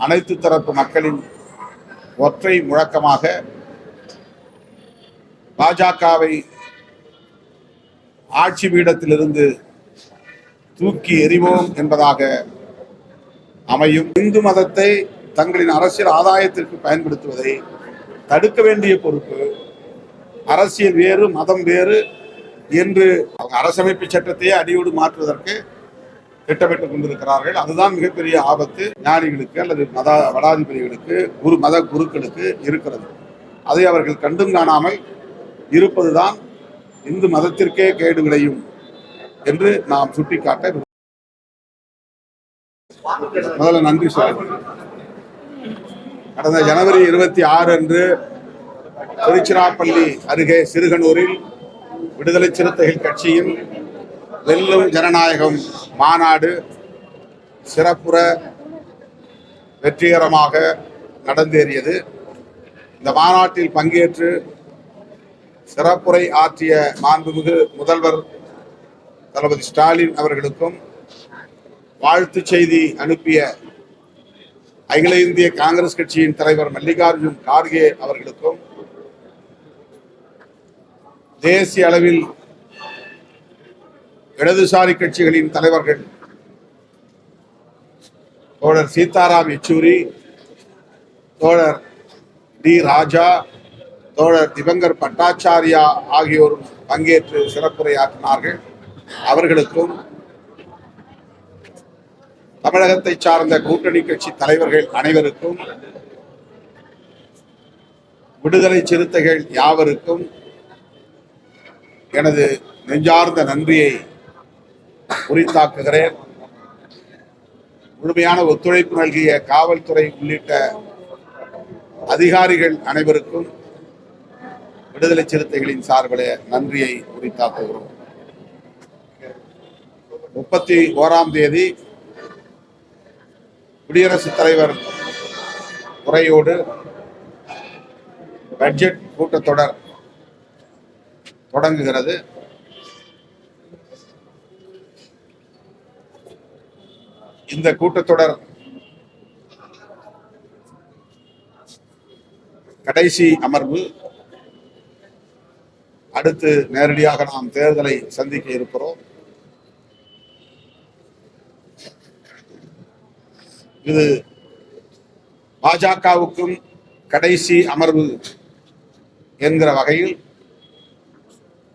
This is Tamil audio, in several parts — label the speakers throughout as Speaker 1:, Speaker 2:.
Speaker 1: அனைத்து தரப்பு மக்களின் ஒற்றை முழக்கமாக பாஜகவை ஆட்சி பீடத்திலிருந்து தூக்கி எறிவோம் என்பதாக அமையும். இந்து மதத்தை தங்களின் அரசியல் ஆதாயத்திற்கு பயன்படுத்துவதை தடுக்க வேண்டிய பொறுப்பு அரசியல் வேறு மதம் வேறு என்று அரசமைப்பு சட்டத்தையே அடியோடு மாற்றுவதற்கு திட்டமிட்டுக் கொண்டிருக்கிறார்கள் அதுதான் மிகப்பெரிய ஆபத்து ஞானிகளுக்கு அல்லது மத வடாதிபதிகளுக்கு குரு மத குருக்களுக்கு இருக்கிறது. அதை அவர்கள் கண்டும் காணாமல் இருப்பதுதான் இந்து மதத்திற்கே கேடு விளையும் என்று நாம் சுட்டிக்காட்ட முதல்ல நன்றி சொல்ல கடந்த ஜனவரி இருபத்தி ஆறு அன்று திருச்சிராப்பள்ளி அருகே சிறுகனூரில் விடுதலை சிறுத்தைகள் கட்சியின் வெல்லும் ஜனநாயகம் மாநாடு சிறப்புற வெற்றிகரமாக நடந்தேறியது. இந்த மாநாட்டில் பங்கேற்று சிறப்புரை ஆற்றிய மாண்புமிகு முதல்வர் தளபதி ஸ்டாலின் அவர்களுக்கும் வாழ்த்து செய்தி அனுப்பிய அகில இந்திய காங்கிரஸ் கட்சியின் தலைவர் மல்லிகார்ஜுன் கார்கே அவர்களுக்கும் தேசிய அளவில் இடதுசாரி கட்சிகளின் தலைவர்கள் தோழர் சீதாராம் யெச்சூரி தோழர் டி ராஜா தோழர் திவங்கர் பட்டாச்சாரியா ஆகியோரும் பங்கேற்று சிறப்புரையாற்றினார்கள். அவர்களுக்கும் தமிழகத்தை சார்ந்த கூட்டணி கட்சி தலைவர்கள் அனைவருக்கும் விடுதலை சிறுத்தைகள் யாவருக்கும் எனது நெஞ்சார்ந்த நன்றியை உரித்தாக்குகிறேன். முழுமையான ஒத்துழைப்பு நல்கிய காவல்துறை உள்ளிட்ட அதிகாரிகள் அனைவருக்கும் விடுதலை சிறுத்தைகளின் சார்பில் நன்றியை உரித்தாக்குகிறோம். முப்பத்தி ஓராம் தேதி குடியரசுத் தலைவர் உரையோடு பட்ஜெட் கூட்டத்தொடர் தொடங்குகிறது. இந்த கூட்டத்தொடர் கடைசி அமர்வு. அடுத்து நேரடியாக நாம் தேர்தலை சந்திக்க இருக்கிறோம். இது பாஜகவுக்கும் கடைசி அமர்வு என்கிற வகையில்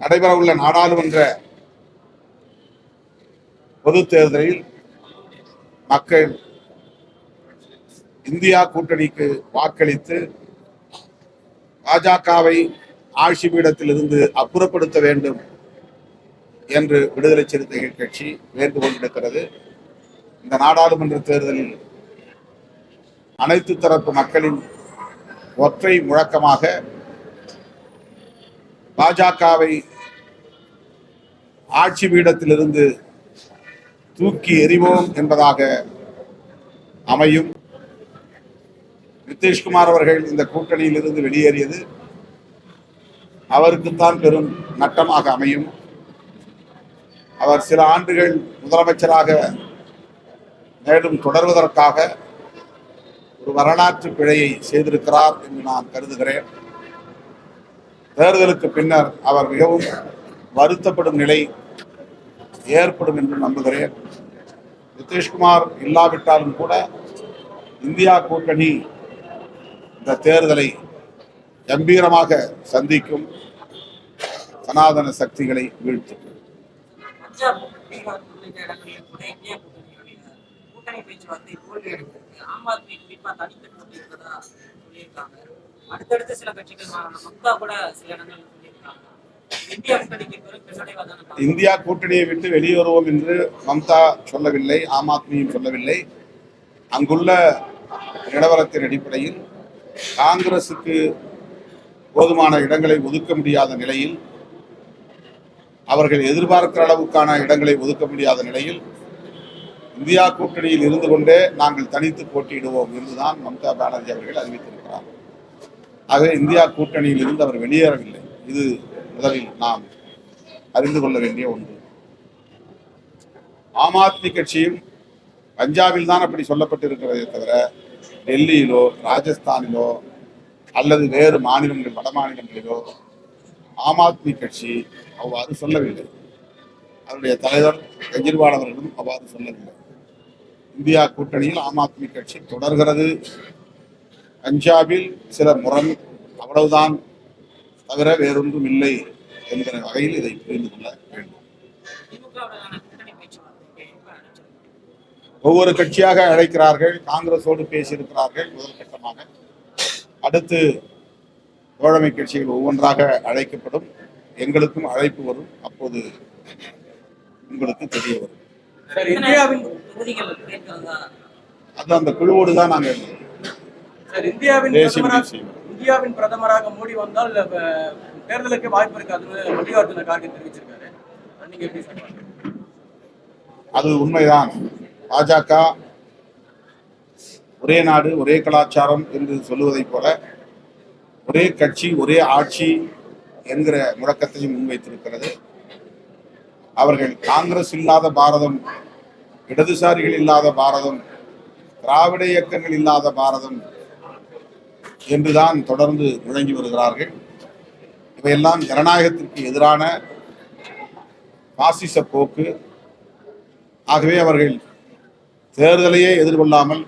Speaker 1: நடைபெறவுள்ள நாடாளுமன்ற பொது தேர்தலில் மக்கள் இந்தியா கூட்டணிக்கு வாக்களித்து பாஜகவை ஆட்சி பீடத்திலிருந்து அப்புறப்படுத்த வேண்டும் என்று விடுதலை சிறுத்தைகள் கட்சி வேண்டுகோள் விடுக்கிறது இந்த நாடாளுமன்ற தேர்தலில் அனைத்து தரப்பு மக்களின் ஒற்றை முழக்கமாக பாஜகவை ஆட்சி பீடத்திலிருந்து தூக்கி எறிவோம் என்பதாக அமையும். நிதிஷ்குமார் அவர்கள் இந்த கூட்டணியில் இருந்து வெளியேறியது அவருக்குத்தான் பெரும் நட்டமாக அமையும். அவர் சில ஆண்டுகள் முதலமைச்சராக மேலும் தொடர்வதற்காக ஒரு வரலாற்று பிழையை செய்திருக்கிறார் என்று நான் கருதுகிறேன். தேர்தலுக்கு பின்னர் அவர் மிகவும் வருத்தப்படும் நிலை ஏற்படும் என்று நம்புகிறேன். நிதிஷ்குமார் இல்லாவிட்டாலும் கூட இந்தியா கூட்டணி இந்த தேர்தலை கம்பீரமாக சந்திக்கும் சனாதன சக்திகளை வீழ்த்தும்.
Speaker 2: அடுத்தடுத்து சில கட்சிகள் கூட சில இடங்களில் சொல்லியிருக்காங்க. இந்தியா
Speaker 1: கூட்டணியை விட்டு வெளியேறுவோம் என்று மம்தா சொல்லவில்லை ஆம் ஆத்மியும் சொல்லவில்லை. அங்குள்ள நிலவரத்தின் அடிப்படையில் காங்கிரசுக்கு போதுமான இடங்களை ஒதுக்க முடியாத நிலையில் அவர்கள் எதிர்பார்க்கிற அளவுக்கான இடங்களை ஒதுக்க முடியாத நிலையில் இந்தியா கூட்டணியில் இருந்து கொண்டே நாங்கள் தனித்து போட்டியிடுவோம் என்றுதான் மம்தா பானர்ஜி அவர்கள் அறிவித்திருக்கிறார். ஆகவே இந்தியா கூட்டணியில் இருந்து அவர் வெளியேறவில்லை. இது முதலில் நாம் அறிந்து கொள்ள வேண்டிய ஒன்று. ஆம் ஆத்மி கட்சியும் பஞ்சாபில் தான் அப்படி சொல்லப்பட்டிருக்கிறதே தவிர டெல்லியிலோ ராஜஸ்தானிலோ அல்லது வேறு மாநிலங்களில் வட மாநிலங்களிலோ ஆம் ஆத்மி கட்சி அவ்வாறு சொல்லவில்லை. அதனுடைய தலைவர் கெஜ்ரிவால் அவர்களும் அவ்வாறு சொல்லவில்லை. இந்தியா கூட்டணியில் ஆம் ஆத்மி கட்சி தொடர்கிறது. பஞ்சாபில் சில முரண் அவ்வளவுதான். தவிர வேறொன்றும் இல்லை என்கிற வகையில் இதை புரிந்து கொள்ள வேண்டும். ஒவ்வொரு கட்சியாக அழைக்கிறார்கள் காங்கிரஸோடு பேசியிருக்கிறார்கள் முதல் கட்டமாக. அடுத்து தோழமை கட்சிகள் ஒவ்வொன்றாக அழைக்கப்படும் எங்களுக்கும் அழைப்பு வரும் அப்போது உங்களுக்கு தெரிய வரும். அது அந்த குழுவோடு தான் நாங்கள் தேசிய செய்வோம்.
Speaker 3: இந்தியாவின் பிரதமராக மோடி வந்தால் தேர்தலுக்கு வாய்ப்பு இருக்காதுன்னு மல்லிகார்ஜுன கார்கே தெரிவிச்சிருக்காரு. நீங்க எப்படி
Speaker 1: அது உண்மைதான். பாஜக ஒரே நாடு ஒரே கலாச்சாரம் என்று சொல்லுவதைப் போல ஒரே கட்சி ஒரே ஆட்சி என்கிற முழக்கத்தையும் முன்வைத்திருக்கிறது. அவர்கள் காங்கிரஸ் இல்லாத பாரதம் இடதுசாரிகள் இல்லாத பாரதம் திராவிட இயக்கங்கள் இல்லாத பாரதம் என்றுதான் தொடர்ந்து முழங்கி வருகிறார்கள். இவையெல்லாம் ஜனநாயகத்திற்கு எதிரான பாசிச போக்கு. ஆகவே அவர்கள் தேர்தலையே எதிர்கொள்ளாமல்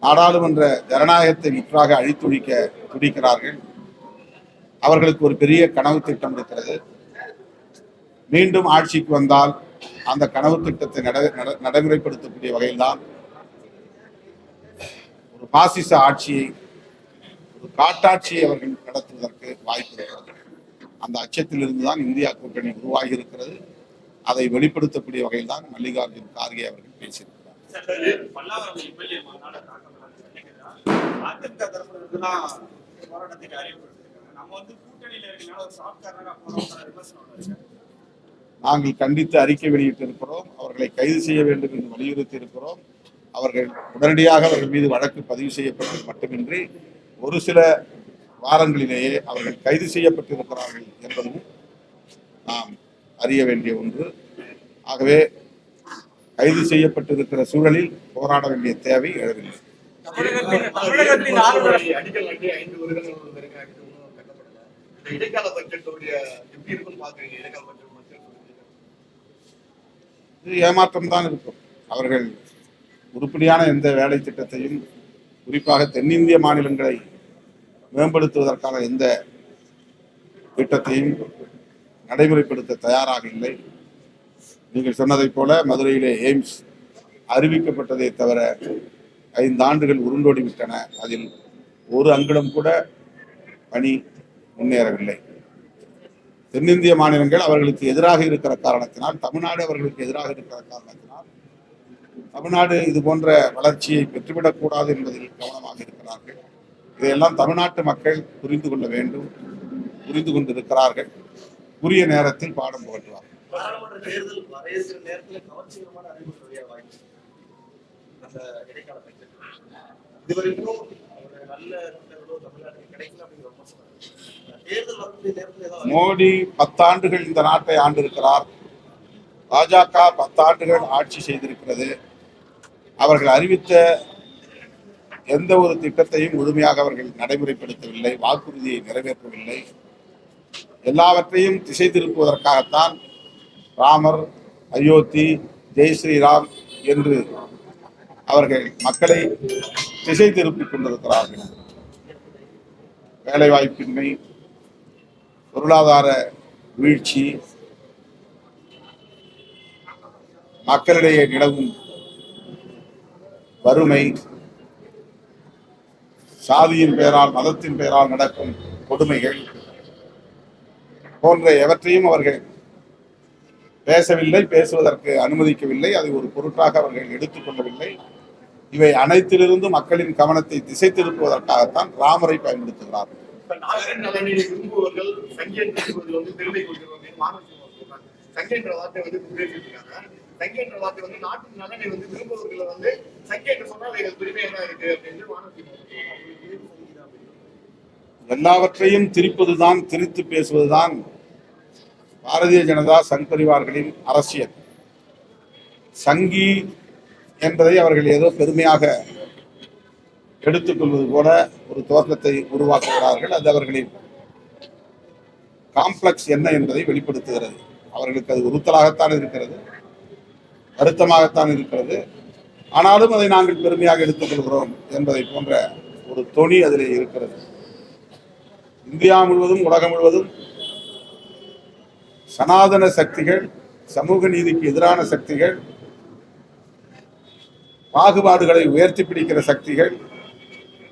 Speaker 1: நாடாளுமன்ற ஜனநாயகத்தை முற்றாக அழித்தொழிக்க துடிக்கிறார்கள். அவர்களுக்கு ஒரு பெரிய கனவு திட்டம் இருக்கிறது. மீண்டும் ஆட்சிக்கு வந்தால் அந்த கனவு திட்டத்தை நட- நட- நடைமுறைப்படுத்தக்கூடிய வகையில்தான் பாசிச ஆட்சியை ஒரு காட்டாட்சியை அவர்கள் நடத்துவதற்கு வாய்ப்பு இருக்கிறது. அந்த அச்சத்திலிருந்து தான் இந்தியா கூட்டணி உருவாகி இருக்கிறது அதை வெளிப்படுத்தக்கூடிய வகையில் தான் மல்லிகார்ஜுன் கார்கே அவர்கள் பேசியிருக்கிறார்.
Speaker 4: ஒரு
Speaker 1: நாங்கள் கண்டித்து அறிக்கை வெளியிட்டிருக்கிறோம். அவர்களை கைது செய்ய வேண்டும் என்று வலியுறுத்தி இருக்கிறோம் அவர்கள் உடனடியாக அவர்கள் மீது வழக்கு பதிவு செய்யப்பட்டது மட்டுமின்றி ஒரு சில வாரங்களிலேயே அவர்கள் கைது செய்யப்பட்டிருக்கிறார்கள் என்பதும் நாம் அறிய வேண்டிய ஒன்று. ஆகவே கைது செய்யப்பட்டிருக்கிற சூழலில் போராட வேண்டிய தேவை எழவில்லை.
Speaker 5: இடைக்கால பட்ஜெட்டோடைய எப்படி இருக்குன்னு பாக்குறீங்க இடைக்கால பட்ஜெட்
Speaker 1: இது ஏமாற்றம் தான் இருக்கும். அவர்கள் உருப்படியான எந்த வேலை திட்டத்தையும் குறிப்பாக தென்னிந்திய மாநிலங்களை மேம்படுத்துவதற்கான எந்த திட்டத்தையும் நடைமுறைப்படுத்த தயாராக இல்லை. நீங்கள் சொன்னதைப் போல மதுரையிலே எய்ம்ஸ் அறிவிக்கப்பட்டதை தவிர ஐந்து ஆண்டுகள் உருண்டோடிவிட்டன. அதில் ஒரு அங்குலம் கூட பணி முன்னேறவில்லை. தென்னிந்திய மாநிலங்கள் அவர்களுக்கு எதிராக இருக்கிற காரணத்தினால் தமிழ்நாடு அவர்களுக்கு எதிராக இருக்கிற காரணத்தினால் தமிழ்நாடு இது போன்ற வளர்ச்சியை பெற்றுவிடக்கூடாது என்பதில் கவனமாக இருக்கிறார்கள். இதையெல்லாம் தமிழ்நாட்டு மக்கள் புரிந்து கொள்ள வேண்டும் புரிந்து கொண்டிருக்கிறார்கள். உரிய நேரத்தில் பாடம்
Speaker 5: ஏதாவது
Speaker 1: மோடி பத்தாண்டுகள் இந்த நாட்டை ஆண்டிருக்கிறார். பாஜக பத்தாண்டுகள் ஆட்சி செய்திருக்கிறது. அவர்கள் அறிவித்த எந்த ஒரு திட்டத்தையும் முழுமையாக அவர்கள் நடைமுறைப்படுத்தவில்லை வாக்குறுதியை நிறைவேற்றவில்லை. எல்லாவற்றையும் திசை திருப்புவதற்காகத்தான் ராமர் அயோத்தி ஜெய் ஸ்ரீராம் என்று அவர்கள் மக்களை திசை திருப்பிக் கொண்டிருக்கிறார்கள். வேலைவாய்ப்பின்மை பொருளாதார வீழ்ச்சி மக்களிடையே நிலவும் வறுமை சாதியின் பெயரால் மதத்தின் பெயரால் நடக்கும் கொடுமைகள் போன்ற எவற்றையும் அவர்கள் பேசவில்லை பேசுவதற்கு அனுமதிக்கவில்லை. அதை ஒரு பொருட்டாக அவர்கள் எடுத்துக்கொள்ளவில்லை இவை அனைத்திலிருந்து மக்களின் கவனத்தை திசை திருப்புவதற்காகத்தான் ராமரை பயன்படுத்துகிறார்கள்.
Speaker 5: இப்ப என்ற வார்த்தை வந்து நாட்டின் நலனை வந்து விரும்புவர்களை வந்து சங்கி என்று சொன்னால் எங்கள் பெருமையா தான் இருக்கு அப்படின்னு மாணவ
Speaker 1: எல்லாவற்றையும் திரிப்பதுதான் திரித்து பேசுவதுதான் பாரதிய ஜனதா சங் பரிவார்களின் அரசியல். சங்கி என்பதை அவர்கள் ஏதோ பெருமையாக எடுத்துக்கொள்வது போல ஒரு தோற்றத்தை உருவாக்குகிறார்கள். அது அவர்களின் காம்ப்ளெக்ஸ் என்ன என்பதை வெளிப்படுத்துகிறது. அவர்களுக்கு அது உறுத்தலாகத்தான் இருக்கிறது. வருத்தமாகத்தான் இருக்கிறது. ஆனாலும் அதை நாங்கள் பெருமையாக எடுத்துக்கொள்கிறோம் என்பதை போன்ற ஒரு தொனி அதிலே இருக்கிறது. இந்தியா முழுவதும் உலகம் முழுவதும் சனாதன சக்திகள் சமூக நீதிக்கு எதிரான சக்திகள் பாகுபாடுகளை உயர்த்தி பிடிக்கிற சக்திகள்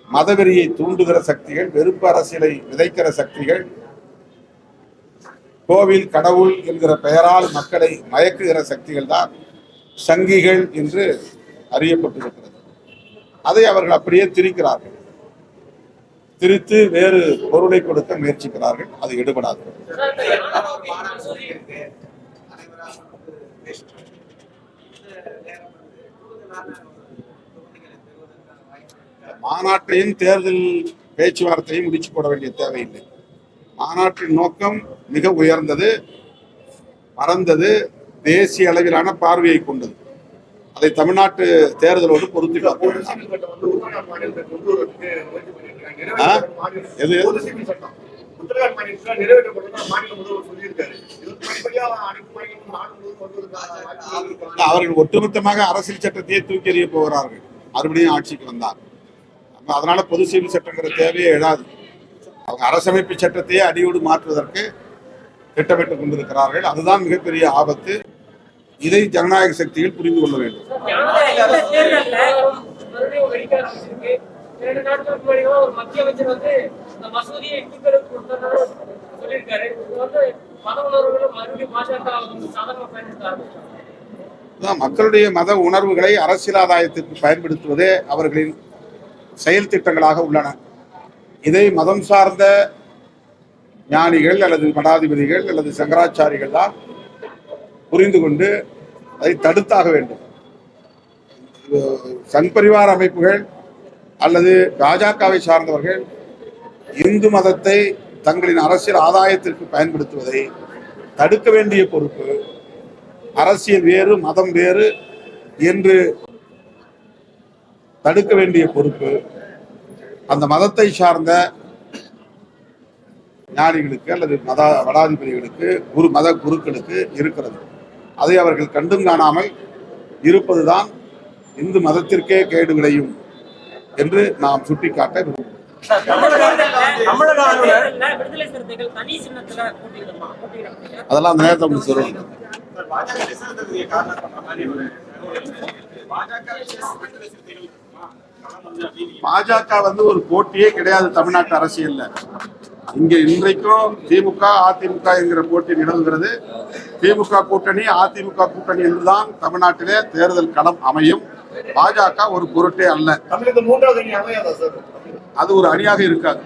Speaker 1: மதவெறியை தூண்டுகிற சக்திகள் வெறுப்பு அரசியலை விதைக்கிற சக்திகள் கோவில் கடவுள் என்கிற பெயரால் மக்களை மயக்குகிற சக்திகள் தான் சங்கிகள் என்று அறியப்பட்டிருக்கிறது. அதை அவர்கள் அப்படியே திரிக்கிறார்கள். திரித்து வேறு பொருளை கொடுக்க முயற்சிக்கிறார்கள். அது எடுபடாது. மாநாட்டையும் தேர்தல் பேச்சுவார்த்தையும் முடிச்சு போட வேண்டிய தேவையில்லை. மாநாட்டின் நோக்கம் மிக உயர்ந்தது பறந்தது தேசிய அளவிலான பார்வையை கொண்டது. அதை தமிழ்நாட்டு தேர்தலோடு பொருத்தி பார்க்க
Speaker 5: பொது சிவில் சட்டம் வந்து உத்தரகாண்ட் மாநிலத்தை கொண்டு வரதுக்கு முயற்சி பண்ணிட்டு இருக்காங்க.
Speaker 1: ஆ?
Speaker 5: நிறைவேற்றப்பட்ட மாநிலம்
Speaker 1: எது? அவர்கள் ஒட்டுமொத்தமாக அரசியல் சட்டத்தையே தூக்கி எறிய போகிறார்கள். மறுபடியும் ஆட்சிக்கு வந்தார். அதனால பொது சிவில் சட்டங்கிற தேவையே எழாது. அவங்க அரசமைப்பு சட்டத்தையே அடியோடு மாற்றுவதற்கு திட்டமிட்டுக் கொண்டிருக்கிறார்கள். அதுதான் மிகப்பெரிய ஆபத்து. இதை ஜனநாயக சக்திகள் புரிந்து கொள்ள வேண்டும். மக்களுடைய மத உணர்வுகளை அரசியல் ஆதாயத்திற்கு பயன்படுத்துவதே அவர்களின் செயல் திட்டங்களாக உள்ளன. இதை மதம் சார்ந்த ஞானிகள் அல்லது மடாதிபதிகள் அல்லது சங்கராச்சாரிகள் தான் புரிந்து கொண்டு அதை தடுத்தாக வேண்டும். அஹ் சங் அமைப்புகள் அல்லது பாஜகவை சார்ந்தவர்கள் இந்து மதத்தை தங்களின் அரசியல் ஆதாயத்திற்கு பயன்படுத்துவதை தடுக்க வேண்டிய பொறுப்பு அரசியல் வேறு மதம் வேறு என்று தடுக்க வேண்டிய பொறுப்பு அந்த மதத்தை சார்ந்த ஞானிகளுக்கு அல்லது மத வடாதிபதிகளுக்கு குரு மத குருக்களுக்கு இருக்கிறது. அதை அவர்கள் கண்டும் காணாமல் இருப்பதுதான் இந்து மதத்திற்கே கேடு விளையும் என்று நாம் சுட்டிக்காட்ட விரும்புகிறோம் அதெல்லாம் அந்த நேரத்தை சொல்லணும்.
Speaker 4: பாஜக வந்து
Speaker 1: ஒரு போட்டியே கிடையாது தமிழ்நாட்டு அரசியல்ல. இங்க இன்றைக்கும் திமுக அதிமுக என்கிற போட்டி நிலவுகிறது. திமுக கூட்டணி அதிமுக கூட்டணி என்றுதான் தமிழ்நாட்டிலே தேர்தல் களம் அமையும். பாஜக ஒரு பொருட்டே அல்ல. அது ஒரு அணியாக இருக்காது.